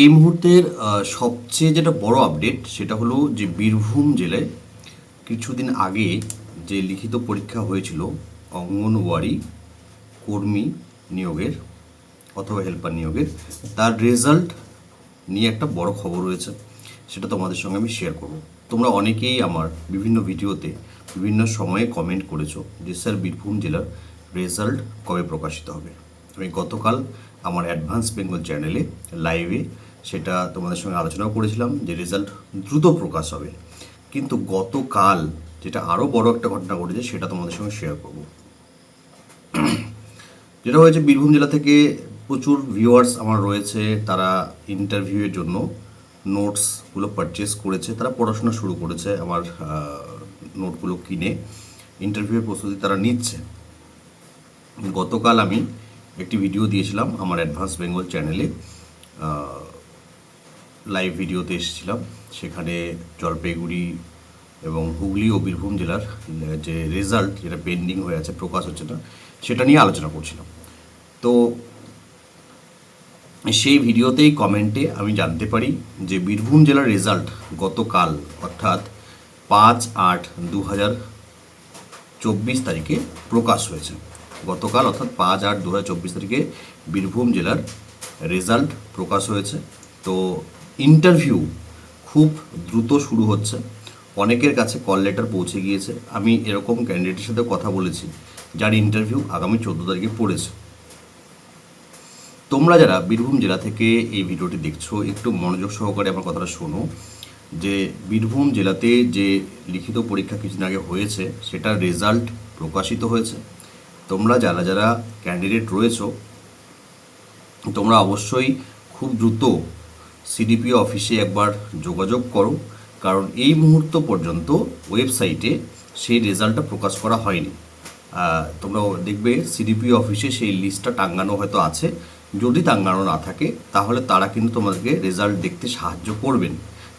এই মুহূর্তের সবচেয়ে যেটা বড় আপডেট সেটা হলো যে বীরভূম জেলায় কিছুদিন আগে যে লিখিত পরীক্ষা হয়েছিল, অঙ্গনওয়াড়ি কর্মী নিয়োগের অথবা হেল্পার নিয়োগের, তার রেজাল্ট নিয়ে একটা বড় খবর রয়েছে। সেটা তোমাদের সঙ্গে আমি শেয়ার করব। তোমরা অনেকেই আমার বিভিন্ন ভিডিওতে বিভিন্ন সময়ে কমেন্ট করেছ যে, স্যার, বীরভূম জেলার রেজাল্ট কবে প্রকাশিত হবে? আমি গতকাল আমার অ্যাডভান্স বেঙ্গল চ্যানেলে লাইভে সেটা তোমাদের সঙ্গে আলোচনাও করেছিলাম, যে রেজাল্ট দ্রুত প্রকাশ হবে। কিন্তু গতকাল যেটা আরও বড় একটা ঘটনা ঘটেছে, সেটা তোমাদের সঙ্গে শেয়ার করব। যেটা হয়েছে, বীরভূম জেলা থেকে প্রচুর ভিউয়ার্স আমার রয়েছে। তারা ইন্টারভিউয়ের জন্য নোটসগুলো পারচেস করেছে। তারা পড়াশোনা শুরু করেছে আমার নোটগুলো কিনে। ইন্টারভিউয়ের প্রস্তুতি তারা নিচ্ছে। গতকাল আমি একটি ভিডিও দিয়েছিলাম আমার অ্যাডভান্স বেঙ্গল চ্যানেলে লাইভ ভিডিওতে এসেছিলাম। সেখানে জলপাইগুড়ি এবং হুগলি ও বীরভূম জেলার যে রেজাল্ট যেটা পেন্ডিং হয়ে আছে, প্রকাশ হচ্ছে না, সেটা নিয়ে আলোচনা করছিলাম। তো সেই ভিডিওতেই কমেন্টে আমি জানতে পারি যে বীরভূম জেলার রেজাল্ট গতকাল, অর্থাৎ পাঁচ আট দু হাজার চব্বিশ তারিখে প্রকাশ হয়েছে। গতকাল অর্থাৎ পাঁচ আট দু তারিখে বীরভূম জেলার রেজাল্ট প্রকাশ হয়েছে। তো ইন্টারভিউ খুব দ্রুত শুরু হচ্ছে। অনেকের কাছে কল লেটার পৌঁছে গিয়েছে। আমি এরকম ক্যান্ডিডেটের সাথে কথা বলেছি যার ইন্টারভিউ আগামী চোদ্দ তারিখে পড়েছে। তোমরা যারা বীরভূম জেলা থেকে এই ভিডিওটি দেখছ, একটু মনোযোগ সহকারে আমার কথাটা শোনো। যে বীরভূম জেলাতে যে লিখিত পরীক্ষা কিছুদিন আগে হয়েছে, সেটার রেজাল্ট প্রকাশিত হয়েছে। তোমরা যারা যারা ক্যান্ডিডেট রয়েছো, তোমরা অবশ্যই খুব দ্রুত সিডিপি অফিসে একবার যোগাযোগ করো। কারণ এই মুহূর্ত পর্যন্ত ওয়েবসাইটে সেই রেজাল্টটা প্রকাশ করা হয়নি। তোমরা দেখবে সিডিপি অফিসে সেই লিস্টটা টাঙ্গানো হয়তো আছে। যদি টাঙ্গানো না থাকে, তাহলে তারা কিন্তু তোমাদেরকে রেজাল্ট দেখতে সাহায্য করবেন।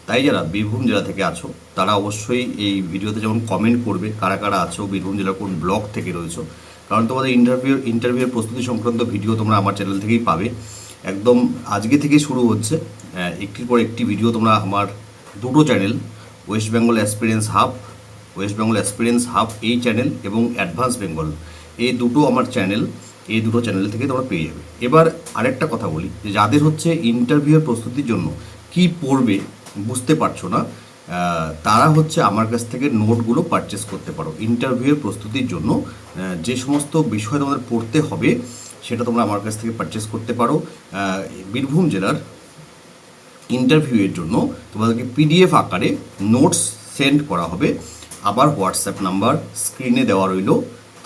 তাই যারা বীরভূম জেলা থেকে আছো, তারা অবশ্যই এই ভিডিওতে যেমন কমেন্ট করবে, কারা কারা আছো, বীরভূম জেলার কোন ব্লক থেকে রয়েছো কারণ তোমাদের ইন্টারভিউ ইন্টারভিউয়ের প্রস্তুতি সংক্রান্ত ভিডিও তোমরা আমার চ্যানেল থেকেই পাবে। একদম আজকে থেকে শুরু হচ্ছে একটির পর একটি ভিডিও তোমরা আমার দুটো channel West Bengal experience hub West Bengal experience hub এই চ্যানেল এবং অ্যাডভান্স বেঙ্গল এই দুটো আমার চ্যানেল এই দুটো চ্যানেল থেকে তোমরা পেয়ে যাবে। এবার আরেকটা কথা বলি, যে যাদের হচ্ছে ইন্টারভিউয়ের প্রস্তুতির জন্য কি পড়বে বুঝতে পারছ না তারা হচ্ছে আমার কাছ থেকে নোটগুলো পারচেস করতে পারো। ইন্টারভিউয়ের প্রস্তুতির জন্য যে সমস্ত বিষয় তোমাদের পড়তে হবে, সেটা তোমরা আমার কাছ থেকে পারচেস করতে পারো। বীরভূম জেলার ইন্টারভিউয়ের জন্য তোমাদেরকে পিডিএফ আকারে নোটস সেন্ড করা হবে। আবার হোয়াটসঅ্যাপ নাম্বার স্ক্রিনে দেওয়া রইল।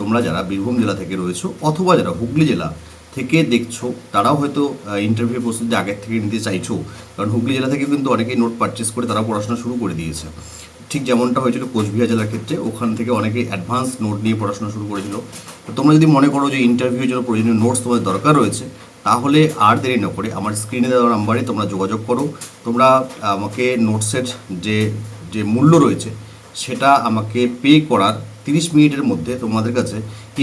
তোমরা যারা বীরভূম জেলা থেকে রয়েছো, অথবা যারা হুগলি জেলা থেকে দেখছ, তারাও হয়তো ইন্টারভিউ প্রস্তুতি আগের থেকে নিতে চাইছো। কারণ হুগলি জেলা থেকে কিন্তু অনেকেই নোট পারচেস করে তারা পড়াশোনা শুরু করে দিয়েছে। ঠিক যেমনটা হয়েছিল কোচবিহার জেলার ক্ষেত্রে, ওখান থেকে অনেকে অ্যাডভান্স নোট নিয়ে পড়াশোনা শুরু করেছিল। তো তোমরা যদি মনে করো যে ইন্টারভিউর জন্য প্রয়োজনীয় নোটস তোমাদের দরকার রয়েছে, তাহলে আর দেরি না করে আমার স্ক্রিনে দেওয়া নাম্বারে তোমরা যোগাযোগ করো। তোমরা, আমাকে নোটসের যে যে মূল্য রয়েছে, সেটা আমাকে পে করার তিরিশ মিনিটের মধ্যে তোমাদের কাছে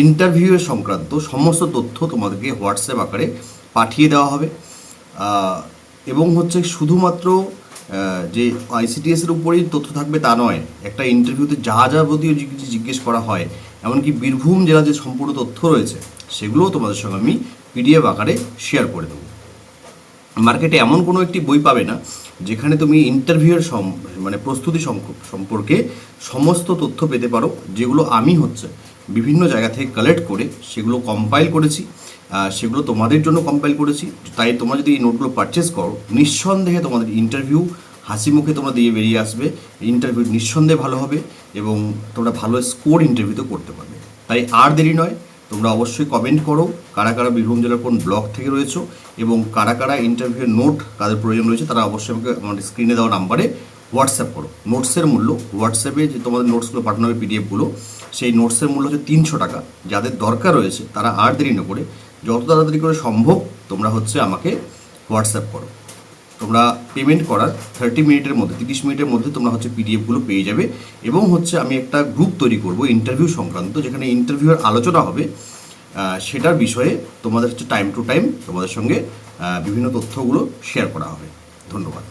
ইন্টারভিউয়ের সংক্রান্ত সমস্ত তথ্য তোমাদেরকে হোয়াটসঅ্যাপ আকারে পাঠিয়ে দেওয়া হবে। এবং হচ্ছে শুধুমাত্র যে আইসিটিএস এর উপরেই তথ্য থাকবে তা নয়, একটা ইন্টারভিউতে যা যাবতীয় জিজ্ঞেস করা হয়, এমনকি বীরভূম জেলা যে সম্পূর্ণ তথ্য রয়েছে, সেগুলোও তোমাদের সঙ্গে আমি পিডিএফ আকারে শেয়ার করে দেবো। মার্কেটে এমন কোনো একটি বই পাবে না, যেখানে তুমি ইন্টারভিউয়ের সম- মানে প্রস্তুতি সম্পর্কে সমস্ত তথ্য পেতে পারো, যেগুলো আমি হচ্ছে বিভিন্ন জায়গা থেকে কালেক্ট করে সেগুলো কম্পাইল করেছি সেগুলো তোমাদের জন্য কম্পাইল করেছি। তাই তোমরা যদি এই নোটগুলো পারচেস করো, নিঃসন্দেহে তোমাদের ইন্টারভিউ হাসি মুখে তোমরা দিয়ে বেরিয়ে আসবে ইন্টারভিউ নিঃসন্দেহে ভালো হবে এবং তোমরা ভালো স্কোর ইন্টারভিউতে করতে পারবে। তাই আর দেরি নয় তোমরা অবশ্যই কমেন্ট করো কারা কারা বীরভূম জেলার কোন ব্লক থেকে রয়েছো এবং কারা কারা ইন্টারভিউয়ের নোট কাদের প্রয়োজন রয়েছে, তারা অবশ্যই আমাকে আমার স্ক্রিনে দেওয়া নাম্বারে হোয়াটসঅ্যাপ করো। নোটসের মূল্য হোয়াটসঅ্যাপে যে তোমাদের নোটসগুলো পাঠানো হবে পিডিএফগুলো সেই নোটসের মূল্য হচ্ছে তিনশো টাকা। যাদের দরকার রয়েছে, তারা আর দেরি না করে, যত তাড়াতাড়ি করে সম্ভব তোমরা হচ্ছে আমাকে হোয়াটসঅ্যাপ করো। তোমরা পেমেন্ট করার থার্টি মিনিটের মধ্যে, তিরিশ মিনিটের মধ্যে তোমরা হচ্ছে পিডিএফগুলো পেয়ে যাবে এবং হচ্ছে আমি একটা গ্রুপ তৈরি করব ইন্টারভিউ সংক্রান্ত, যেখানে ইন্টারভিউয়ের আলোচনা হবে। সেটার বিষয়ে তোমাদের হচ্ছে টাইম টু টাইম তোমাদের সঙ্গে বিভিন্ন তথ্যগুলো শেয়ার করা হবে। ধন্যবাদ।